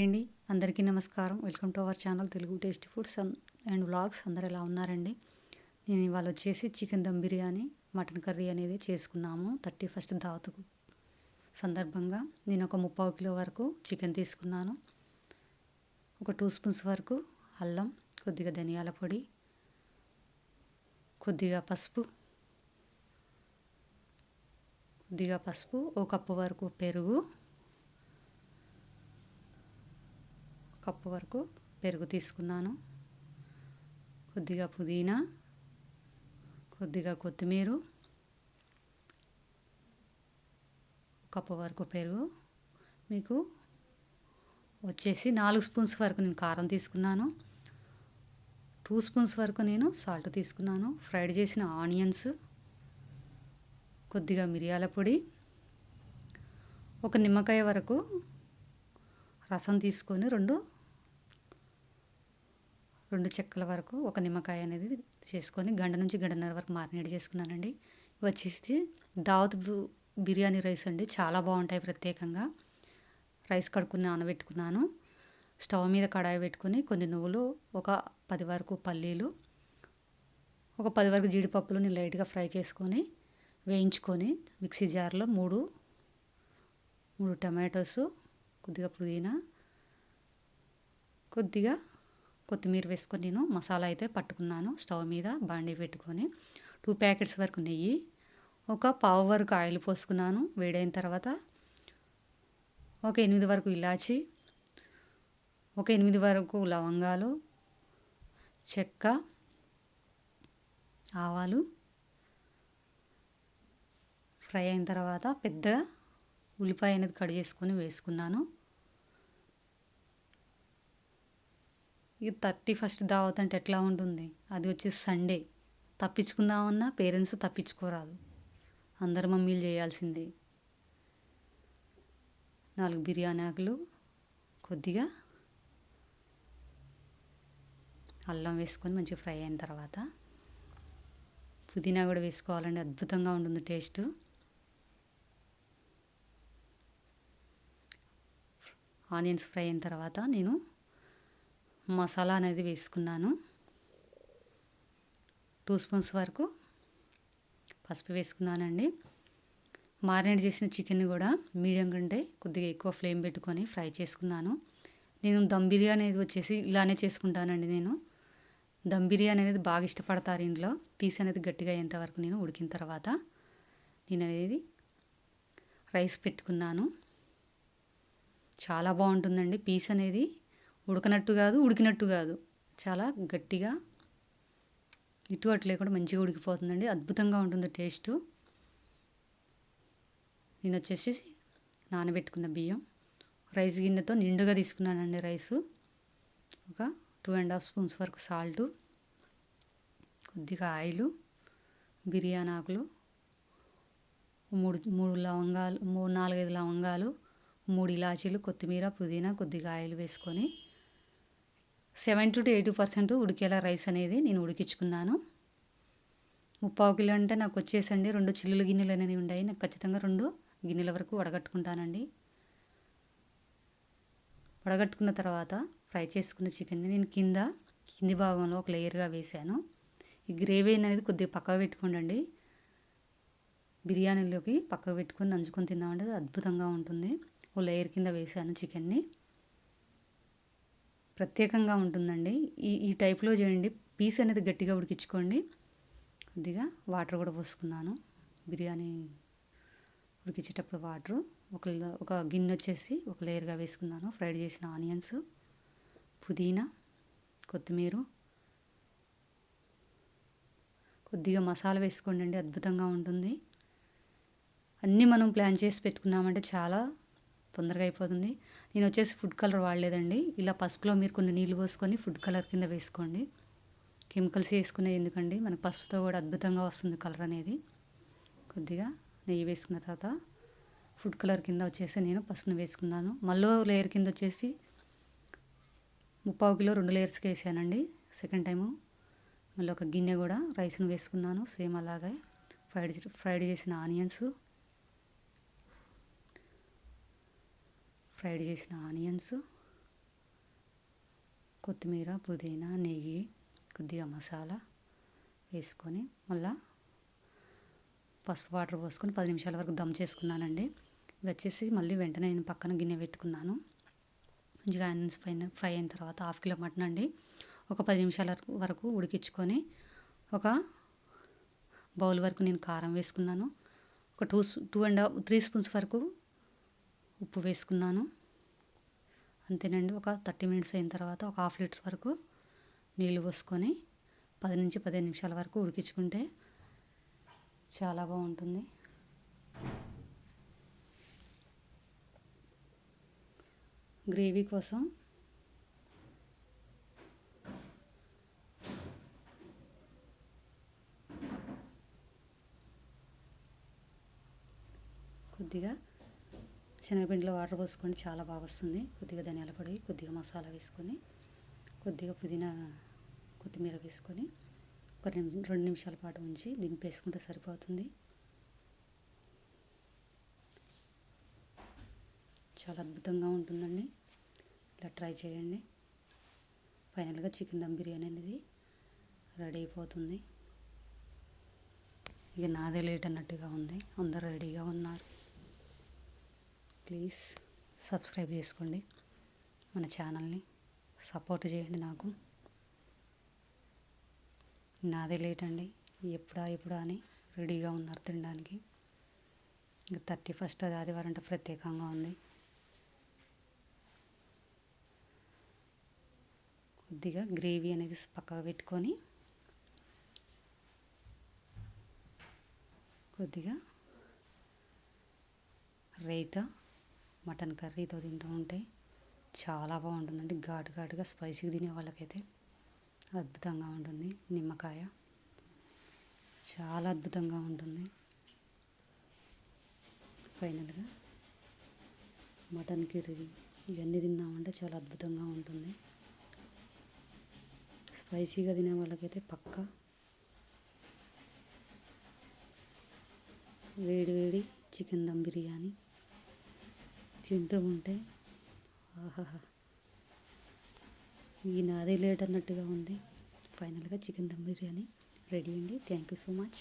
అండి. అందరికీ నమస్కారం. Welcome to our channel Telugu tasty foods and vlogs. అందరు ఎలా ఉన్నారండి? నేను ఇవాళ వచ్చేసి chicken dum biryani mutton curry అనేది చేసుకున్నాము. థర్టీ ఫస్ట్ దావతుకు సందర్భంగా నేను ఒక ముప్పావు కిలో వరకు చికెన్ తీసుకున్నాను. ఒక టూ స్పూన్స్ వరకు అల్లం కొద్దిగా ధనియాల పొడి కొద్దిగా పసుపు కొద్దిగా పసుపు ఒక కప్పు వరకు పెరుగు కప్పు వరకు పెరుగు తీసుకున్నాను. కొద్దిగా పుదీనా కొద్దిగా కొత్తిమీర కప్పు వరకు పెరుగు. మీకు వచ్చేసి నాలుగు స్పూన్స్ వరకు నేను కారం తీసుకున్నాను. టూ స్పూన్స్ వరకు నేను సాల్ట్ తీసుకున్నాను. ఫ్రైడ్ చేసిన ఆనియన్స్ కొద్దిగా మిరియాల పొడి ఒక నిమ్మకాయ వరకు రసం తీసుకొని రెండు రెండు చెక్కల వరకు ఒక నిమ్మకాయ అనేది చేసుకొని గంట నుంచి గంటన్నర వరకు మారినేట్ చేసుకున్నానండి. వచ్చేసి దావత్ బిర్యానీ రైస్ అండి. చాలా బాగుంటాయి ప్రత్యేకంగా. రైస్ కడుక్కుని నానబెట్టుకున్నాను. స్టవ్ మీద కడాయి పెట్టుకొని కొన్ని నువ్వులు ఒక పది వరకు పల్లీలు ఒక పది వరకు జీడిపప్పులు నేను లైట్గా ఫ్రై చేసుకొని వేయించుకొని మిక్సీ జార్లో మూడు మూడు టమాటోస్ కొద్దిగా పుదీనా కొద్దిగా కొత్తిమీర వేసుకొని నేను మసాలా అయితే పట్టుకున్నాను. స్టవ్ మీద బాండీ పెట్టుకొని టూ ప్యాకెట్స్ వరకు నెయ్యి ఒక పావు వరకు ఆయిల్ పోసుకున్నాను. వేడైన తర్వాత ఒక ఎనిమిది వరకు ఇలాచి ఒక ఎనిమిది వరకు లవంగాలు చెక్క ఆవాలు ఫ్రై అయిన తర్వాత పెద్ద ఉల్లిపాయ అనేది కట్ చేసుకొని వేసుకున్నాను. ఈ థర్టీ ఫస్ట్ దావత్ అంటే ఎట్లా ఉంటుంది? అది వచ్చి సండే. తప్పించుకుందామన్నా పేరెంట్స్ తప్పించుకోరాదు. అందరు మమ్మీలు చేయాల్సిందే. నాలుగు బిర్యానీ ఆకులు కొద్దిగా అల్లం వేసుకొని మంచిగా ఫ్రై అయిన తర్వాత పుదీనా కూడా వేసుకోవాలండి అద్భుతంగా ఉంటుంది టేస్ట్. ఆనియన్స్ ఫ్రై అయిన తర్వాత నేను మసాలా అనేది వేసుకున్నాను. టూ స్పూన్స్ వరకు పసుపు వేసుకున్నానండి. మారినేట్ చేసిన చికెన్ కూడా మీడియం కంటే కొద్దిగా ఎక్కువ ఫ్లేమ్ పెట్టుకొని ఫ్రై చేసుకున్నాను. నేను దమ్ బిర్యానీ అనేది వచ్చేసి ఇలానే చేసుకుంటానండి నేను. దమ్ బిర్యానీ అనేది బాగా ఇష్టపడతారు ఇంట్లో. పీస్ అనేది గట్టిగా అయ్యేంతవరకు నేను ఉడికిన తర్వాత నేను అనేది రైస్ పెట్టుకున్నాను. చాలా బాగుంటుందండి పీస్ అనేది. ఉడకనట్టు కాదు ఉడికినట్టు కాదు. చాలా గట్టిగా ఇటు అటు లేకుండా మంచిగా ఉడికిపోతుందండి. అద్భుతంగా ఉంటుంది టేస్ట్. నేను వచ్చేసి నానబెట్టుకున్న బియ్యం రైస్ గిన్నెతో నిండుగా తీసుకున్నానండి రైసు. ఒక టూ అండ్ హాఫ్ స్పూన్స్ వరకు సాల్టు కొద్దిగా ఆయిలు బిర్యానీ ఆకులు మూడు మూడు లవంగాలు మూడు నాలుగైదు లవంగాలు మూడు ఇలాచీలు కొత్తిమీర పుదీనా కొద్దిగా ఆయిల్ వేసుకొని సెవెంటీ టు ఎయిటీ పర్సెంట్ ఉడికేలా రైస్ అనేది నేను ఉడికించుకున్నాను. ముప్పావు కిలో అంటే నాకు వచ్చేసండి రెండు చిల్లులు గిన్నెలు అనేవి ఉన్నాయి నాకు ఖచ్చితంగా రెండు గిన్నెల వరకు వడగట్టుకుంటానండి. వడగట్టుకున్న తర్వాత ఫ్రై చేసుకున్న చికెన్ని నేను కింద కింది భాగంలో ఒక లేయర్గా వేసాను ఈ గ్రేవీ అనేది కొద్దిగా పక్కకు పెట్టుకోండి బిర్యానీలోకి పక్కకు పెట్టుకొని నంచుకొని తిన్నామంటే అద్భుతంగా ఉంటుంది. ఓ లేయర్ కింద వేసాను చికెన్ని. ప్రత్యేకంగా ఉంటుందండి. ఈ ఈ టైప్లో చేయండి. పీస్ అనేది గట్టిగా ఉడికించుకోండి. కొద్దిగా వాటర్ కూడా పోసుకున్నాను. బిర్యానీ ఉడికించేటప్పుడు వాటరు. ఒక ఒక గిన్నె వచ్చేసి ఒక లేయర్గా వేసుకున్నాను. ఫ్రైడ్ చేసిన ఆనియన్స్ పుదీనా కొత్తిమీర. కొద్దిగా మసాలా వేసుకోండి అండి. అద్భుతంగా ఉంటుంది. అన్నీ మనం ప్లాన్ చేసి పెట్టుకున్నామంటే చాలా తొందరగా అయిపోతుంది. నేను వచ్చేసి ఫుడ్ కలర్ వాడలేదండి. ఇలా పసుపులో మీరు కొన్ని నీళ్ళు పోసుకొని ఫుడ్ కలర్ కింద వేసుకోండి. కెమికల్స్ వేసుకునే ఎందుకండి? మనకు పసుపుతో కూడా అద్భుతంగా వస్తుంది కలర్ అనేది. కొద్దిగా నెయ్యి వేసుకున్న తర్వాత ఫుడ్ కలర్ కింద వచ్చేసి నేను పసుపును వేసుకున్నాను. మళ్ళీ లేయర్ కింద వచ్చేసి ముప్పావు కిలో రెండు లేయర్స్కి వేసానండి. సెకండ్ టైము మళ్ళీ ఒక గిన్నె కూడా రైస్ను వేసుకున్నాను. సేమ్ అలాగే ఫ్రైడ్ ఫ్రైడ్ చేసిన ఆనియన్స్ ఫ్రైడ్ చేసిన ఆనియన్స్ కొత్తిమీర పుదీనా నెయ్యి కొద్దిగా మసాలా వేసుకొని మళ్ళా పసుపు వాటర్ పోసుకొని పది నిమిషాల వరకు దమ్ చేసుకున్నానండి. ఇవి వచ్చేసి మళ్ళీ వెంటనే నేను పక్కన గిన్నె పెట్టుకున్నాను. మంచిగా ఆనియన్స్ పైన ఫ్రై అయిన తర్వాత హాఫ్ కిలో మటన్ అండి. ఒక పది నిమిషాల వరకు ఉడికించుకొని ఒక బౌల్ వరకు నేను కారం వేసుకున్నాను. ఒక two two and three spoons వరకు ఉప్పు వేసుకున్నాను. అంతేనండి ఒక థర్టీ మినిట్స్ అయిన తర్వాత ఒక హాఫ్ లీటర్ వరకు నీళ్ళు పోసుకొని పది నుంచి పదిహేను నిమిషాల వరకు ఉడికించుకుంటే చాలా బాగుంటుంది. గ్రేవీ కోసం కొద్దిగా శనగపిండిలో వాటర్ పోసుకొని చాలా బాగా వస్తుంది. కొద్దిగా ధనియాల పొడి కొద్దిగా మసాలా వేసుకొని కొద్దిగా పుదీనా కొత్తిమీర వేసుకొని ఒక రెండు రెండు నిమిషాల పాటు ఉంచి దింపేసుకుంటే సరిపోతుంది. చాలా అద్భుతంగా ఉంటుందండి. ఇలా ట్రై చేయండి. ఫైనల్గా చికెన్ దమ్ బిర్యానీ అనేది రెడీ అయిపోతుంది. ఇక నాదే లేట్ అన్నట్టుగా ఉంది. అందరు రెడీగా ఉన్నారు. ప్లీజ్ సబ్స్క్రైబ్ చేసుకోండి. మన ఛానల్ని సపోర్ట్ చేయండి నాకు. నాదే లేట్ అండి ఎప్పుడా ఎప్పుడా అని రెడీగా ఉన్నారు తినడానికి. ఇంకా థర్టీ ఫస్ట్ అది ఆదివారం అంటే ప్రత్యేకంగా ఉంది. కొద్దిగా గ్రేవీ అనేది పక్కకు పెట్టుకొని కొద్దిగా రైతా మటన్ కర్రీతో తింటూ ఉంటే చాలా బాగుంటుందండి. ఘాటు ఘాటుగా స్పైసీగా తినే వాళ్ళకైతే అద్భుతంగా ఉంటుంది. నిమ్మకాయ చాలా అద్భుతంగా ఉంటుంది. ఫైనల్గా మటన్ కర్రీ ఇవన్నీ తిన్నామంటే చాలా అద్భుతంగా ఉంటుంది. స్పైసీగా తినే వాళ్ళకైతే పక్క వేడి వేడి చికెన్ దమ్ బిర్యానీ తింటూ ఉంటే ఆహాహా. ఈ నాదే లేట్ అన్నట్టుగా ఉంది. ఫైనల్గా చికెన్ దమ్ బిర్యానీ. రెడీ అండి. Thank you so much